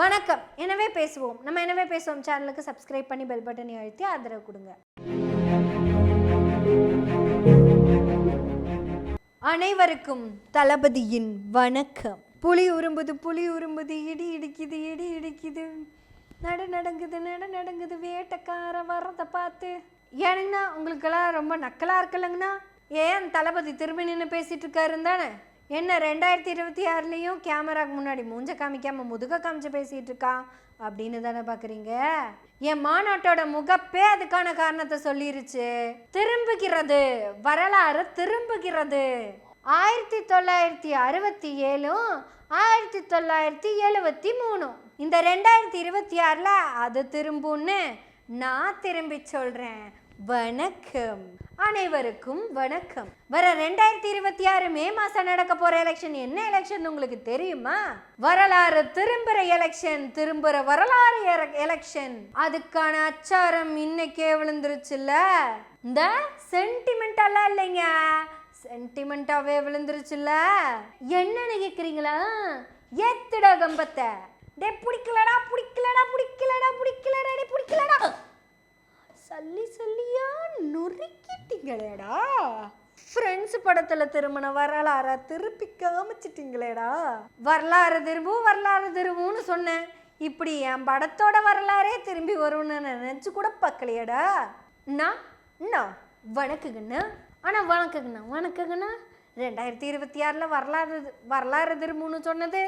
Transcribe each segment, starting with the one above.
வணக்கம். எனவே பேசுவோம். நம்ம எனவே பேசுவோம். சேனலுக்கு சப்ஸ்கிரைப் பண்ணி பெல் பட்டனை அழுத்தி ஆதரவு கொடுங்க. அனைவருக்கும் தளபதியின் வணக்கம். புலி உரும்புது புலி உரும்புது இடி இடிக்குது இடி இடிக்குது. நட நடங்குது நட நடங்குது. வேட்டைக்காரன் வர்றதை பார்த்து. ஏனுங்கண்ணா உங்களுக்கெல்லாம் ரொம்ப நக்கலாக இருக்குல்லங்கண்ணா ஏன் தளபதி திரும்பி நின்று பேசிட்டு இருக்காருன்னு தானே? என்ன ரெண்டாயிரத்தி இருபத்தி ஆறுலேயும் கேமராக்கு முன்னாடி மூஞ்ச காமிக்காமல் முதுக காமிச்சு பேசிகிட்டு இருக்கா அப்படின்னு தானே பார்க்குறீங்க என் மாநாட்டோட முகப்பே அதுக்கான காரணத்தை சொல்லிருச்சு. திரும்புகிறது வரலாறு திரும்புகிறது. ஆயிரத்தி தொள்ளாயிரத்தி அறுபத்தி ஏழும் ஆயிரத்தி தொள்ளாயிரத்தி எழுபத்தி மூணும். இந்த ரெண்டாயிரத்தி இருபத்தி ஆறில் அது திரும்புன்னு நான் திரும்பி சொல்கிறேன் வணக்கம். அனைவருக்கும் வணக்கம். வர ரெண்டாயிரத்தி இருபத்தி ஆறு மே மாசம் நடக்க போற எலெக்ஷன் என்ன எலெக்ஷன் உங்களுக்கு தெரியுமா? வரலாறு திரும்புற எலெக்ஷன் திரும்புற வரலாறு எலெக்ஷன் அதுக்கான அச்சாரம் இன்னைக்கே விழுந்துருச்சுல்ல? இந்த சென்டிமெண்டெல்லாம் இல்லைங்க. சென்டிமெண்டாவே விழுந்துருச்சுல்ல? என்னன்னு கேக்குறீங்களா? ஏத்துடா கம்பத்தை. டே பிடிக்கலடா பிடிக்கலடா பிடிக்கலடா பிடிக்கலடா டே பிடிக்கலடா. சல்லி சல்லியா நொறுக்கிட்டீங்களேடா. ஃப்ரெண்ட்ஸ் படத்துல திருமண வரலாற திருப்பி காமிச்சிட்டீங்களேடா வரலாறு திரும்பும் வரலாறு திரும்பும்னு சொன்னேன். இப்படி என் படத்தோட வரலாறே திரும்பி வரும்னு நினைச்சு கூட பார்க்கலையேடா. நான் நான் வணக்கங்கண்ணா. ஆனால் வணக்கங்கண்ணா வணக்கங்கண்ணா. ரெண்டாயிரத்தி இருபத்தி ஆறில் வரலாறு வரலாறு திரும்பும்னு சொன்னது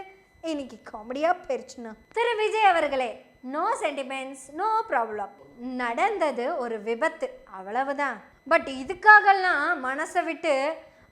இன்னைக்கு காமெடியாக போயிருச்சுண்ணா. திரு விஜய் அவர்களே நோ சென்டிமெண்ட்ஸ் நோ ப்ராப்ளம் நடந்தது ஒரு விபத்து அவ்வளவுதான். பட் இதுக்காகலாம் மனசை விட்டு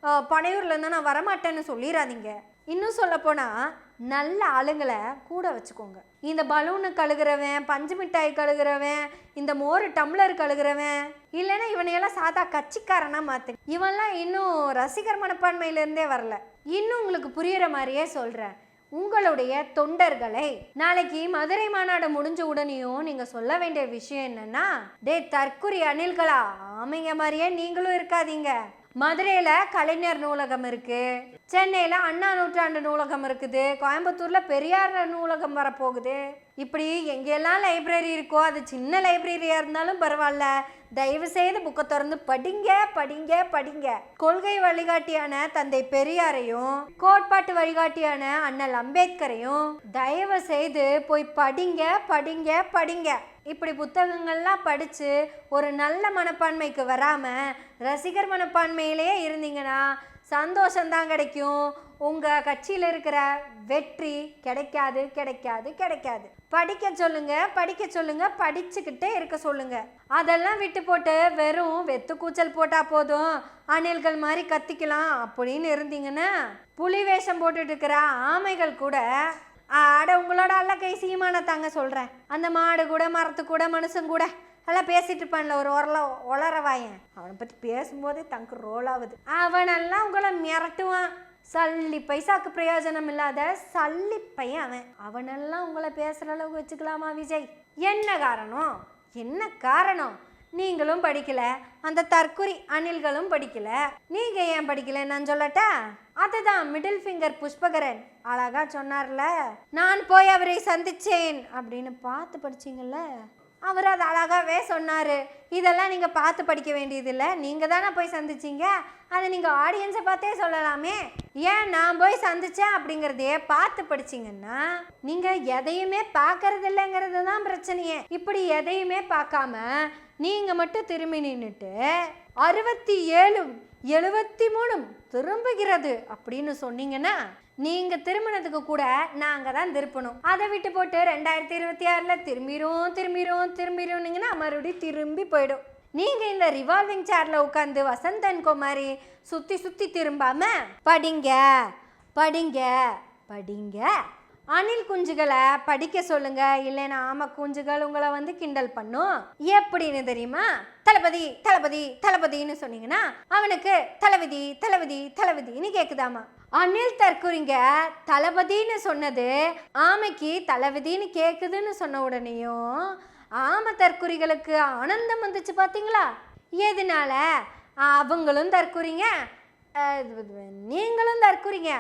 அஹ், பனையூர்ல இருந்து நான் வரமாட்டேன்னு சொல்லிடாதீங்க இன்னும் சொல்லப்போனால் நல்ல ஆளுங்களை கூட வச்சுக்கோங்க. இந்த பலூனு கழுகுறவன் பஞ்சு மிட்டாய் கழுகுறவன் இந்த மோர் டம்ளர் கழுகுறவன் இல்லைன்னா இவனையெல்லாம் சாதா கட்சிக்காரனா மாத்து. இவன்லாம் இன்னும் ரசிகர் மனப்பான்மையிலேருந்தே வரல. இன்னும் உங்களுக்கு புரியுற மாதிரியே சொல்கிறேன் உங்களுடைய தொண்டர்களை நாளைக்கு மதுரை மாநாடு முடிஞ்ச உடனேயும் நீங்க சொல்ல வேண்டிய விஷயம் என்னன்னா டே தற்குறி அணில்களா ஆமைங்க மாதிரியே நீங்களும் இருக்காதீங்க. மதுரையில கலைஞர் நூலகம் இருக்கு. சென்னையில் அண்ணா நூற்றாண்டு நூலகம் இருக்குது. கோயம்புத்தூரில் பெரியார் நூலகம் வரப்போகுது. இப்படி எங்கெல்லாம் லைப்ரரி இருக்கோ அது சின்ன லைப்ரரியாக இருந்தாலும் பரவாயில்ல. தயவு செய்து புக்கை திறந்து படிங்க படிங்க படிங்க. கொள்கை வழிகாட்டியான தந்தை பெரியாரையும் கோட்பாட்டு வழிகாட்டியான அண்ணல் அம்பேத்கரையும் தயவு செய்து போய் படிங்க படிங்க படிங்க. இப்படி புத்தகங்கள்லாம் படித்து ஒரு நல்ல மனப்பான்மைக்கு வராமல் ரசிகர் மனப்பான்மையிலேயே இருந்தீங்கன்னா சந்தோஷம்தான் கிடைக்கும். உங்கள் கட்சியில் இருக்கிற வெற்றி கிடைக்காது கிடைக்காது கிடைக்காது. படிக்க சொல்லுங்க படிக்க சொல்லுங்க படிச்சுக்கிட்டே இருக்க சொல்லுங்க. அதெல்லாம் விட்டு போட்டு வெறும் வெத்து கூச்சல் போட்டா போதும். அணில்கள் மாதிரி கத்திக்கலாம் அப்படின்னு இருந்தீங்கன்னா புலி வேஷம் போட்டுட்டு இருக்கிற ஆமைகள் கூட ஆட உங்களோட அல்ல கை சீமான தாங்க சொல்கிறேன் அந்த மாடு கூட மரத்து கூட மனுஷன் கூட எல்லாம் பேசிட்டு இருப்பான்ல ஒரு உரல உளறவாயன் அவனை பற்றி பேசும்போதே தங்கு ரோல் ஆகுது. அவனெல்லாம் உங்களை மிரட்டுவான். சல்லி பைசாக்கு பிரயோஜனம் இல்லாத சல்லி பையன் அவன். அவனெல்லாம் உங்களை பேசுகிற அளவுக்கு வச்சுக்கலாமா விஜய்? என்ன காரணம்? என்ன காரணம்? நீங்களும் படிக்கல. அந்த தற்குறி அணில்களும் படிக்கல. நீங்க ஏன் படிக்கல நான் சொல்லட்டா? அதுதான் மிடில் ஃபிங்கர் புஷ்பகரன். அழகா சொன்னார்ல நான் போய் அவரை சந்திச்சேன் அப்படின்னு பார்த்து படிச்சிங்கல்ல? அவர் அது அழகாவே சொன்னார். இதெல்லாம் நீங்கள் பார்த்து படிக்க வேண்டியதில்லை. நீங்கள் தானே போய் சந்திச்சீங்க. அதை நீங்கள் ஆடியன்ஸை பார்த்தே சொல்லலாமே. ஏன் நான் போய் சந்திச்சேன் அப்படிங்கிறதையே பார்த்து படிச்சீங்கன்னா நீங்கள் எதையுமே பார்க்கறது இல்லைங்கிறது தான் பிரச்சனையே. இப்படி எதையுமே பார்க்காம நீங்கள் மட்டும் திரும்பி நின்றுட்டு அறுபத்தி ஏழும் எழுபத்தி மூணும் திரும்புகிறது அப்படின்னு சொன்னீங்கன்னா நீங்க திருமணத்துக்கு கூட நாங்க தான் திருப்பணும். அதை விட்டு போட்டு ரெண்டாயிரத்தி இருபத்தி ஆறுல திரும்பிரும் திரும்பிரும் திரும்பிடும்னீங்கன்னா மறுபடியும் திரும்பி போயிடும். நீங்க இந்த ரிவால்விங் சேர்ல உட்காந்து வசந்தன் குமாரி சுத்தி சுத்தி திரும்பாம படிங்க படிங்க படிங்க. அணில் குஞ்சுகளை படிக்க சொல்லுங்க இல்லைன்னா ஆம குஞ்சுகள் உங்களை வந்து கிண்டல் பண்ணும். எப்படின்னு தெரியுமா? தளபதி தளபதி தளபதின்னு சொன்னீங்கன்னா அவனுக்கு தளபதி தளபதி தளபதின்னு கேக்குதாமா? அணில் தற்குறிங்க தளபதின்னு சொன்னது ஆமைக்கு தளபதின்னு கேக்குதுன்னு சொன்ன உடனேயும் ஆமை தற்குறிகளுக்கு ஆனந்தம் வந்துச்சு பாத்தீங்களா? எதனால? அவங்களும் தற்குறிங்க நீங்களும் தற்குறிங்க.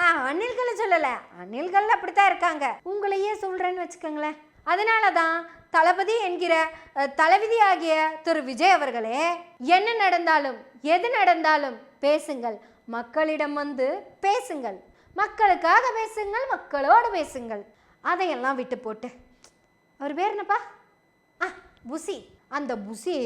ஆ அணில்களை சொல்லலை. அணில்கள் அப்படித்தான் இருக்காங்க. உங்களையே சொல்கிறேன்னு வச்சுக்கோங்களேன். அதனால தான் தளபதி என்கிற தளபதி ஆகிய திரு விஜய் அவர்களே என்ன நடந்தாலும் எது நடந்தாலும் பேசுங்கள். மக்களிடம் வந்து பேசுங்கள். மக்களுக்காக பேசுங்கள் மக்களோடு பேசுங்கள். அதையெல்லாம் விட்டு போட்டு. அவர் பேர் என்னப்பா? ஆ புசி. அந்த புசி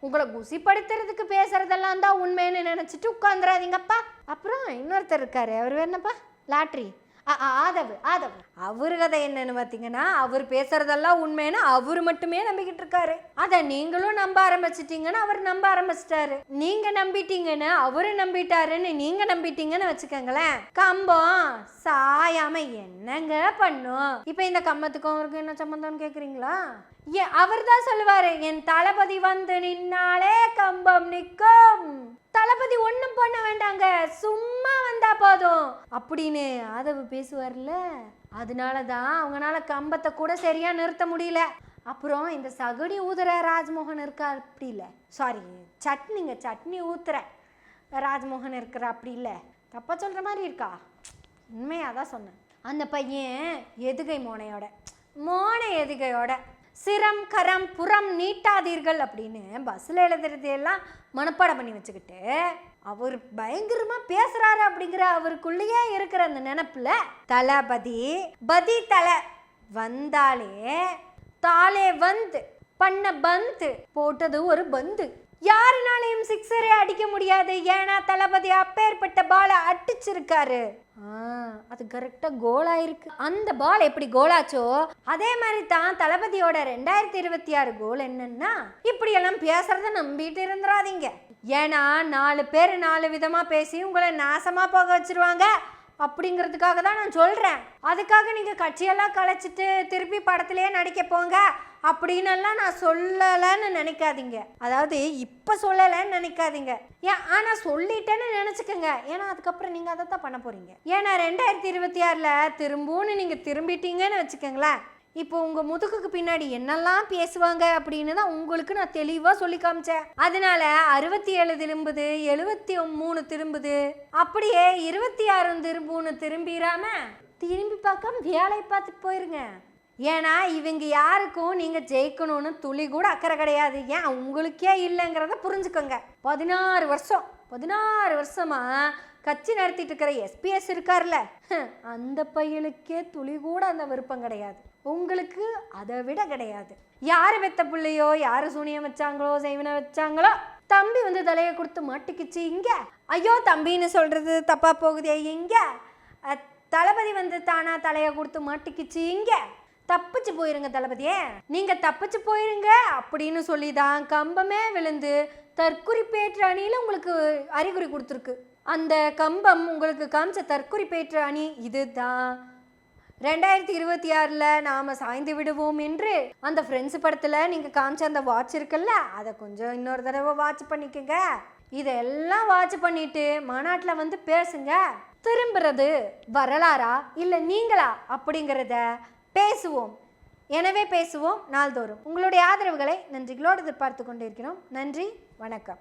உங்களை குசிப்படுத்துறதுக்கு பேசுறதெல்லாம் தான் உண்மைன்னு நினச்சிட்டு உட்காந்துறாதீங்கப்பா அப்புறம் இன்னொருத்தர் இருக்காரு. அவர் பேர் என்னப்பா? லாட்ரி. ஆ ஆ, ஆதவ் ஆதவ். அவர் கதை என்னன்னு பார்த்தீங்கன்னா அவர் பேசுறதெல்லாம் உண்மைன்னு அவர் மட்டுமே நம்பிக்கிட்டு இருக்காரு. அதை நீங்களும் நம்ப ஆரம்பிச்சிட்டீங்கன்னு அவர் நம்ப ஆரம்பிச்சிட்டாரு. நீங்க நம்பிட்டீங்கன்னு அவரு நம்பிட்டாருன்னு நீங்க நம்பிட்டீங்கன்னு வச்சுக்கோங்களேன். கம்பம் சா சாயாம என்னங்க பண்ணும்? இப்போ இந்த கம்பத்துக்கும் அவருக்கு என்ன சம்மந்தம்னு கேக்குறீங்களா? ஏ அவர் தான் சொல்லுவாரு என் தளபதி வந்து நின்னாலே கம்பம் நிற்கும். தளபதி ஒன்றும் பண்ண வேண்டாங்க சும்மா வந்தா போதும். அப்படின்னு ஆதவ பேசுவார்ல அதனால தான் அவங்களால கம்பத்தை கூட சரியா நிறுத்த முடியல. அப்புறம் இந்த சகுடி ஊதுற ராஜ்மோகன் இருக்கா அப்படி இல்லை. சாரி சட்னிங்க சட்னி ஊத்துற ராஜ்மோகன் இருக்கிற அப்படி இல்லை. தப்பா சொல்ற மாதிரி இருக்கா? உண்மையாக தான் சொன்னேன். அந்த பையன் எதுகை மோனையோட மோனை எதுகையோட சிரம் கரம் புறம் நீட்டாதீர்கள் அப்படின்னு பஸ்ஸில் எழுதுறதையெல்லாம் மனப்பாடம் பண்ணி வச்சுக்கிட்டு அவர் பயங்கரமாக பேசுகிறாரு அப்படிங்கிற அவருக்குள்ளேயே இருக்கிற அந்த நினப்பில் தளபதி பதி தலை வந்தாலே தாலே வந்து பண்ண பந்து போட்டது ஒரு பந்து. யாருனாலையும் சிக்ஸரே அடிக்க முடியாது. ஏன்னா தளபதி அப்பேற்பட்ட பாலை அடிச்சிருக்காரு. ஆ, அது கரெக்டா கோலாயிருக்கு அந்த பால் எப்படி கோலாச்சோ அதே மாதிரி தான் தளபதியோட ரெண்டாயிரத்தி இருபத்தி ஆறு கோல் என்னன்னா இப்படி எல்லாம் பேசுறத நம்பிட்டு இருந்துடாதீங்க ஏன்னா நாலு பேர் நாலு விதமா பேசி உங்களை நாசமா போக வச்சிருவாங்க. அப்படிங்கிறதுக்காக தான் நான் சொல்கிறேன் அதுக்காக நீங்கள் கட்சியெல்லாம் கலைச்சிட்டு திருப்பி படத்துலேயே நடிக்க போங்க. அப்படின்னு எல்லாம் நான் சொல்லலைன்னு நினைக்காதீங்க. அதாவது இப்போ சொல்லலைன்னு நினைக்காதீங்க. ஏன் ஆனால் சொல்லிட்டேன்னு நினச்சிக்கோங்க. ஏன்னா அதுக்கப்புறம் நீங்கள் அதை தான் பண்ண போகிறீங்க ஏன்னா ரெண்டாயிரத்தி இருபத்தி ஆறில் திரும்பவும் நீங்கள் திரும்பிட்டீங்கன்னு வச்சுக்கோங்களேன். இப்போ உங்க முதுகுக்கு பின்னாடி என்னெல்லாம் பேசுவாங்க அப்படின்னு தான் உங்களுக்கு நான் தெளிவா சொல்லி காமிச்சேன். அதனால அறுபத்தி ஏழு திரும்புது எழுபத்தி மூணு திரும்புது. அப்படியே இருபத்தி ஆறு திரும்புன்னு திரும்பிடாம திரும்பி பார்க்காம வேலையை பார்த்துட்டு போயிருங்க. ஏன்னா இவங்க யாருக்கும் நீங்கள் ஜெயிக்கணும்னு துளி கூட அக்கறை கிடையாது. ஏன்? உங்களுக்கே இல்லைங்கிறத புரிஞ்சுக்கோங்க. பதினாறு வருஷம் பதினாறு வருஷமா கட்சி நடத்திட்டு இருக்கிற எஸ்பிஎஸ் இருக்கார்ல. அந்த பையனுக்கே துளி கூட அந்த விருப்பம் கிடையாது. உங்களுக்கு அதை விட கிடையாது. யார் வெத்த பிள்ளையோ யார் சூனியம் வச்சாங்களோ செய்வனை வச்சாங்களோ தம்பி வந்து தலையை கொடுத்து மாட்டிக்கிச்சு இங்கே. ஐயோ தம்பின்னு சொல்கிறது தப்பாக போகுதே இங்கே. தளபதி வந்து தானா தலையை கொடுத்து மாட்டிக்கிச்சு இங்கே. தப்பிச்சு போயிருங்க தளபதியே. நீங்கள் தப்பிச்சு போயிருங்க அப்படின்னு சொல்லி தான் கம்பமே விழுந்து தற்குறி பேற்று அணியில் உங்களுக்கு அறிகுறி கொடுத்துருக்கு. அந்த கம்பம் உங்களுக்கு காமிச்ச தற்குறி பேற்று அணி இதுதான். ரெண்டாயிரத்தி இருபத்தி ஆறில் நாம் சாய்ந்து விடுவோம் என்று அந்த ஃப்ரெண்ட்ஸ் படத்தில் நீங்கள் காமிச்ச அந்த வாட்ச் இருக்குல்ல அதை கொஞ்சம் இன்னொரு தடவை வாட்ச் பண்ணிக்கோங்க. இதெல்லாம் வாட்ச் பண்ணிட்டு மாநாட்டில் வந்து பேசுங்க. திரும்புறது வரலாறா இல்லை நீங்களா அப்படிங்கிறத பேசுவோம். எனவே பேசுவோம் நாள்தோறும். உங்களுடைய ஆதரவுகளை நன்றிகளோடு எதிர்பார்த்து கொண்டிருக்கிறோம். நன்றி வணக்கம்.